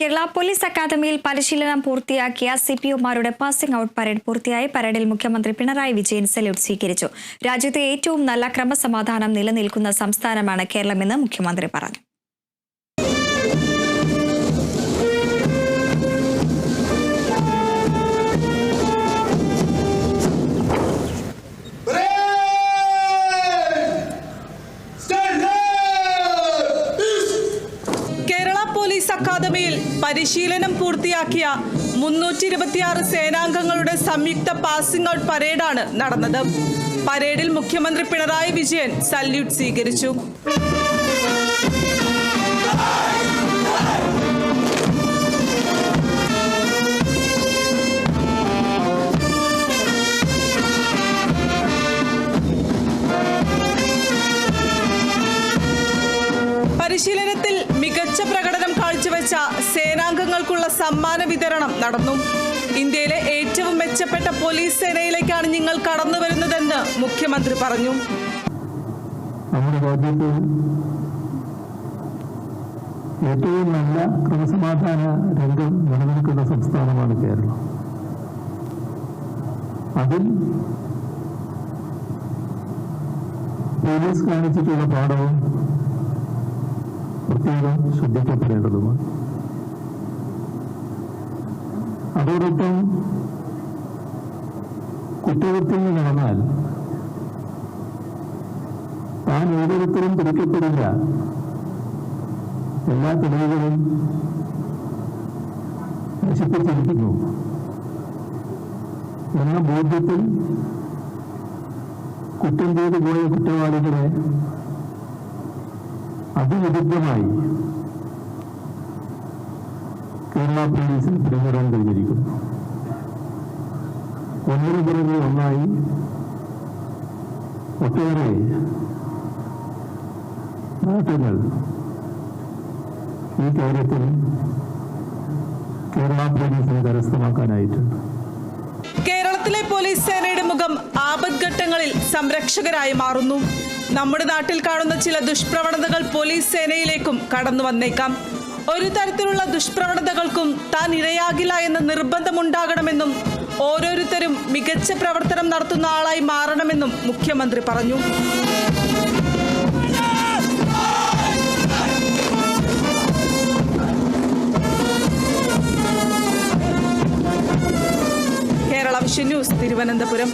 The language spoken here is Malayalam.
കേരള പോലീസ് അക്കാദമിയിൽ പരിശീലനം പൂർത്തിയാക്കിയ സി പി ഒമാരുടെ പാസിംഗ് ഔട്ട് പരേഡ് പൂർത്തിയായി. പരേഡിൽ മുഖ്യമന്ത്രി പിണറായി വിജയൻ സല്യൂട്ട് സ്വീകരിച്ചു. രാജ്യത്തെ ഏറ്റവും നല്ല ക്രമസമാധാനം നിലനിൽക്കുന്ന സംസ്ഥാനമാണ് കേരളമെന്ന് മുഖ്യമന്ത്രി പറഞ്ഞു. അക്കാദമിയിൽ പരിശീലനം പൂർത്തിയാക്കിയ മുന്നൂറ്റി ഇരുപത്തിയാറ് സേനാംഗങ്ങളുടെ സംയുക്ത പാസിംഗ് ഔട്ട് പരേഡാണ് നടന്നത്. പരേഡിൽ മുഖ്യമന്ത്രി പിണറായി വിജയൻ സല്യൂട്ട് സ്വീകരിച്ചു. പരിശീലനത്തിൽ മികച്ച പ്രകടനം സമ്മാന വിതരണം നടന്നു. ഇന്ത്യയിലെ ഏറ്റവും മെച്ചപ്പെട്ട പോലീസ് സേനയിലേക്കാണ് നിങ്ങൾ കടന്നു വരുന്നതെന്ന് മുഖ്യമന്ത്രി പറഞ്ഞു. നമ്മുടെ ഏറ്റവും നല്ല ക്രമസമാധാന രംഗം നിലനിൽക്കുന്ന സംസ്ഥാനമാണ് കേരളം. അതിൽ പോലീസ് കാണിച്ചിട്ടുള്ള പാഠവും പ്രത്യേകം ശ്രദ്ധിക്കപ്പെടേണ്ടതുമാണ്. അതോടൊപ്പം കുറ്റകൃത്യങ്ങൾ നടന്നാൽ താൻ ഏതൊരുത്തരും പിടിക്കപ്പെടില്ല. എല്ലാ തെളിവുകളും നശിപ്പിച്ചിരിക്കുന്നു. എന്ന ബോധ്യത്തിൽ കുറ്റം ചെയ്തു പോയ കുറ്റവാളികളെ അതിവിരുദ്ധമായി കേരള പോലീസിൽ പിടികൂടാൻ കഴിഞ്ഞിരിക്കുന്നു ഒന്നിനു പുറകെ ഒന്നായി ഒട്ടേറെ നേട്ടങ്ങൾ ഈ കാര്യത്തിൽ കേരള പോലീസിന് കരസ്ഥമാക്കാനായിട്ടുണ്ട്. കേരളത്തിലെ പോലീസ് സേനയുടെ മുഖം ആപദ്ഘട്ടങ്ങളിൽ സംരക്ഷകരായി മാറുന്നു. നമ്മുടെ നാട്ടിൽ കാണുന്ന ചില ദുഷ്പ്രവണതകൾ പോലീസ് സേനയിലേക്കും കടന്നു വന്നേക്കാം ഒരു തരത്തിലുള്ള ദുഷ്പ്രവണതകൾക്കും താൻ ഇരയാകില്ല എന്ന നിർബന്ധമുണ്ടാകണമെന്നും ഓരോരുത്തരും മികച്ച പ്രവർത്തനം നടത്തുന്ന ആളായി മാറണമെന്നും മുഖ്യമന്ത്രി പറഞ്ഞു. Kerala Vision News Thiruvananthapuram.